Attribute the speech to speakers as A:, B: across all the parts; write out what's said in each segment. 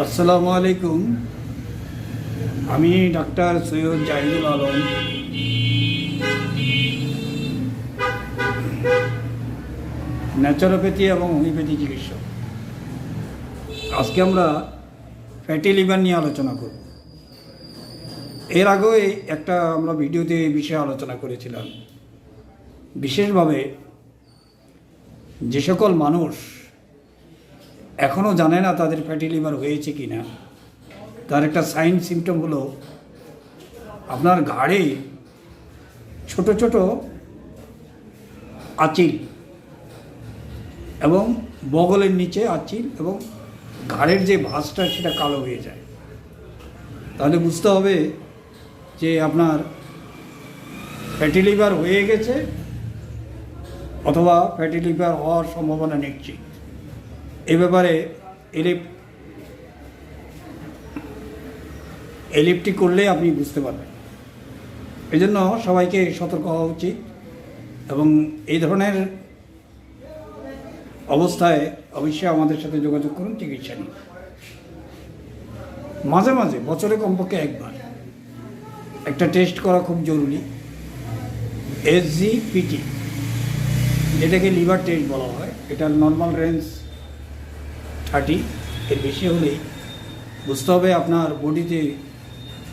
A: আসসালামু আলাইকুম। আমি ডাক্তার সৈয়দ জাহিদুল আলম। ন্যাচারোপ্যাথি এবং হোমিওপ্যাথি চিকিৎসক। আজকে আমরা ফ্যাটি লিভার নিয়ে আলোচনা করব। এর আগেও একটা আমরা ভিডিওতে এই বিষয়ে আলোচনা করেছিলাম। বিশেষভাবে যে সকল মানুষ এখনও জানে না তাদের ফ্যাটি লিভার হয়েছে কি না তার একটা সাইন সিমটম হলো, আপনার ঘাড়ে ছোট ছোট আচিল এবং বগলের নিচে আচিল এবং ঘাড়ের যে ভাঁজটা সেটা কালো হয়ে যায়। তাহলে বুঝতে হবে যে আপনার ফ্যাটি লিভার হয়ে গেছে অথবা ফ্যাটি লিভার হওয়ার সম্ভাবনা নিশ্চিত। এ ব্যাপারে এলিপ, এলিপটি করলে আপনি বুঝতে পারবেন। এই জন্য সবাইকে সতর্ক হওয়া উচিত এবং এই ধরনের অবস্থায় অবশ্যই আমাদের সাথে যোগাযোগ করুন, চিকিৎসা নিয়ে মাঝে মাঝে, বছরে কমপক্ষে একবার। একটা টেস্ট করা খুব জরুরি। এসজিপিটি যেটাকে লিভার টেস্ট বলা হয়, এটা নর্মাল রেঞ্জ থার্টি, এর বেশি হলেই বুঝতে হবে আপনার বডিতে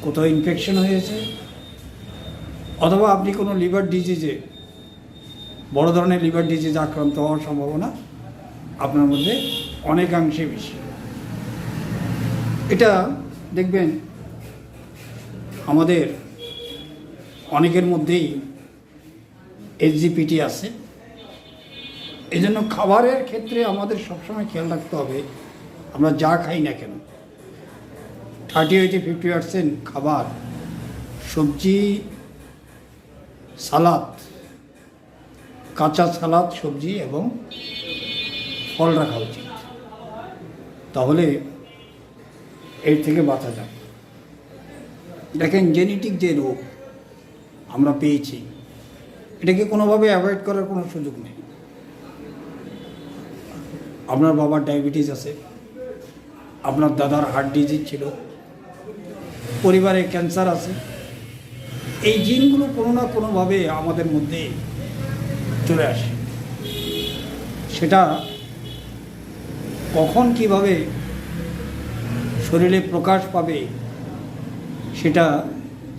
A: কোথাও ইনফেকশন হয়েছে, অথবা আপনি কোনো লিভার ডিজিজে বড় ধরনের লিভার ডিজিজ আক্রান্ত হওয়ার সম্ভাবনা আপনার মধ্যে অনেকাংশে বেশি। এটা দেখবেন, আমাদের অনেকের মধ্যেই এইচজিপিটি আছে। এই জন্য খাবারের ক্ষেত্রে আমাদের সবসময় খেয়াল রাখতে হবে, আমরা যা খাই না কেন। থার্টি হইতে ফিফটি পার্সেন্ট খাবার, সবজি, সালাদ, কাঁচা সালাদ, সবজি এবং ফল রাখা উচিত। তাহলে এর থেকে বাঁচা যায়। দেখেন জেনেটিক যে রোগ আমরা পেয়েছি, এটাকে কোনোভাবে অ্যাভয়েড করার কোনো সুযোগ নেই। আপনার বাবার ডায়াবেটিস আছে, আপনার দাদার হার্ট ডিজিজ ছিল, পরিবারে ক্যান্সার আছে, এই জিনগুলো কোনো না কোনোভাবে আমাদের মধ্যে চলে আসে। সেটা কখন কীভাবে শরীরে প্রকাশ পাবে, সেটা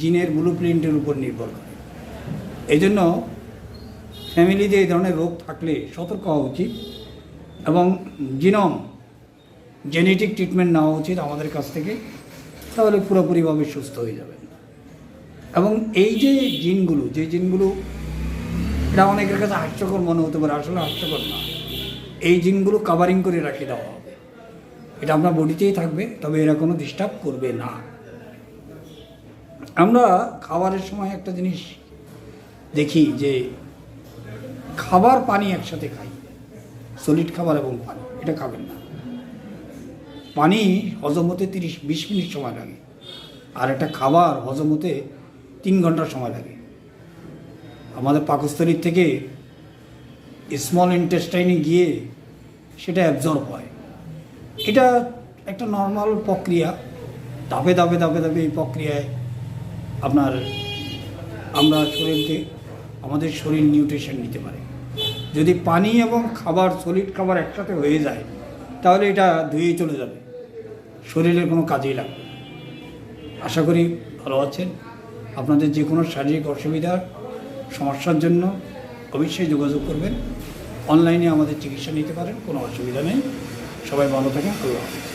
A: জিনের ব্লু প্রিন্টের উপর নির্ভর করে। এই জন্য ফ্যামিলিতে এই ধরনের রোগ থাকলে সতর্ক হওয়া উচিত। এবং জিনম জেনেটিক ট্রিটমেন্ট নেওয়া উচিত আমাদের কাছ থেকে, তাহলে পুরোপুরিভাবে সুস্থ হয়ে যাবেন। এবং এই যে জিনগুলো যে জিনগুলো, এটা অনেকের কাছে হাস্যকর মনে হতে পারে, আসলে হাস্যকর না। এই জিনগুলো কাভারিং করে রাখে দেওয়া হবে। এটা আপনার বডিতেই থাকবে, তবে এরা কোনো ডিস্টার্ব করবে না। আমরা খাবারের সময় একটা জিনিস দেখি যে, খাবার, পানি একসাথে খাই। সলিড খাবার এবং পানি, এটা খাবেন না। পানি হজম হতে তিরিশ, বিশ মিনিট সময় লাগে। আর একটা খাবার হজম হতে তিন ঘণ্টা সময় লাগে। আমাদের পাকস্থলীর থেকে স্মল ইন্টেস্টাইনে গিয়ে সেটা অ্যাবজর্ব হয়। এটা একটা নর্মাল প্রক্রিয়া। ধাপে ধাপে ধাপে ধাপে এই প্রক্রিয়ায় আপনার আমরা শরীরকে, আমাদের শরীর নিউট্রিশন নিতে পারে। যদি পানি এবং খাবার সলিড খাবার একসাথে হয়ে যায়, তাহলে এটা ধুয়েই চলে যাবে। শরীরের কোনো কাজেই লাগবে আশা করি ভালো আছেন। আপনাদের যে কোনো শারীরিক অসুবিধার, সমস্যার জন্য অবশ্যই যোগাযোগ করবেন। অনলাইনে আমাদের চিকিৎসা নিতে পারেন, কোনো অসুবিধা নেই। সবাই ভালো থাকেন, আল্লাহ হাফেজ।